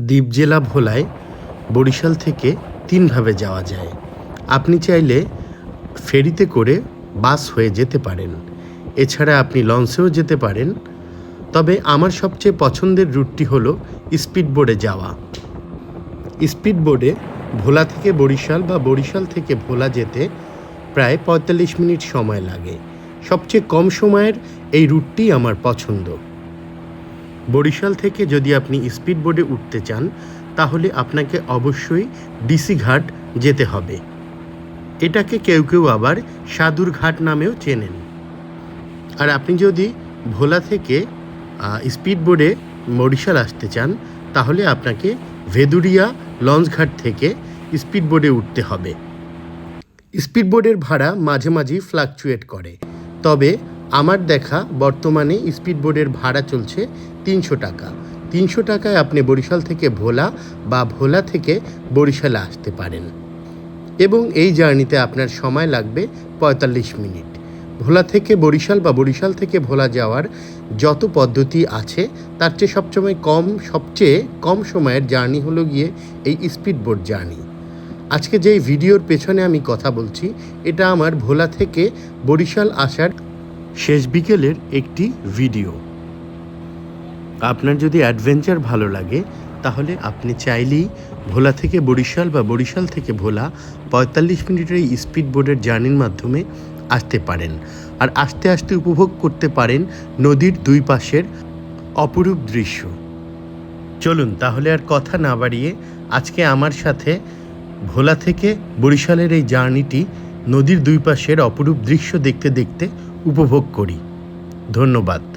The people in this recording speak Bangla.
দ্বীপ জেলা ভোলায় বরিশাল থেকে তিনভাবে যাওয়া যায়। আপনি চাইলে ফেরিতে করে বাস হয়ে যেতে পারেন। এছাড়া আপনি লঞ্চেও যেতে পারেন। তবে আমার সবচেয়ে পছন্দের রুটটি হলো স্পিড বোর্ডে যাওয়া। স্পিড বোর্ডে ভোলা থেকে বরিশাল বা বরিশাল থেকে ভোলা যেতে প্রায় পঁয়তাল্লিশ মিনিট সময় লাগে। সবচেয়ে কম সময়ের এই রুটটি আমার পছন্দ। বরিশাল থেকে যদি আপনি স্পিড বোর্ডে উঠতে চান, তাহলে আপনাকে অবশ্যই ডিসি ঘাট যেতে হবে। এটাকে কেউ কেউ আবার সাদুর ঘাট নামেও চেনেন। আর আপনি যদি ভোলা থেকে স্পিড বোর্ডে বরিশাল আসতে চান, তাহলে আপনাকে ভেদুরিয়া লঞ্চ ঘাট থেকে স্পিড বোর্ডে উঠতে হবে। স্পিড বোর্ডের ভাড়া মাঝে মাঝেই ফ্লাকচুয়েট করে। তবে আমার দেখা বর্তমানে স্পিড বোর্ডের ভাড়া চলছে তিনশো টাকা। তিনশো টাকায় আপনি বরিশাল থেকে ভোলা বা ভোলা থেকে বরিশালে আসতে পারেন। এবং এই জার্নিতে আপনার সময় লাগবে পঁয়তাল্লিশ মিনিট। ভোলা থেকে বরিশাল বা বরিশাল থেকে ভোলা যাওয়ার যত পদ্ধতি আছে, তার চেয়ে সবসময় কম, সবচেয়ে কম সময়ের জার্নি হলো গিয়ে এই স্পিড বোট জার্নি। আজকে যেই ভিডিওর পেছনে আমি কথা বলছি, এটা আমার ভোলা থেকে বরিশাল আসার শেষ বিকেলের একটি ভিডিও। আপনার যদি অ্যাডভেঞ্চার ভালো লাগে, তাহলে আপনি চাইলেই ভোলা থেকে বরিশাল বা বরিশাল থেকে ভোলা পঁয়তাল্লিশ মিনিটের এই স্পিড বোর্ডের জার্নির মাধ্যমে আসতে পারেন। আর আস্তে আস্তে উপভোগ করতে পারেন নদীর দুই পাশের অপরূপ দৃশ্য। চলুন, তাহলে আর কথা না বাড়িয়ে আজকে আমার সাথে ভোলা থেকে বরিশালের এই জার্নিটি নদীর দুই পাশের অপরূপ দৃশ্য দেখতে দেখতে উপভোগ করি। ধন্যবাদ।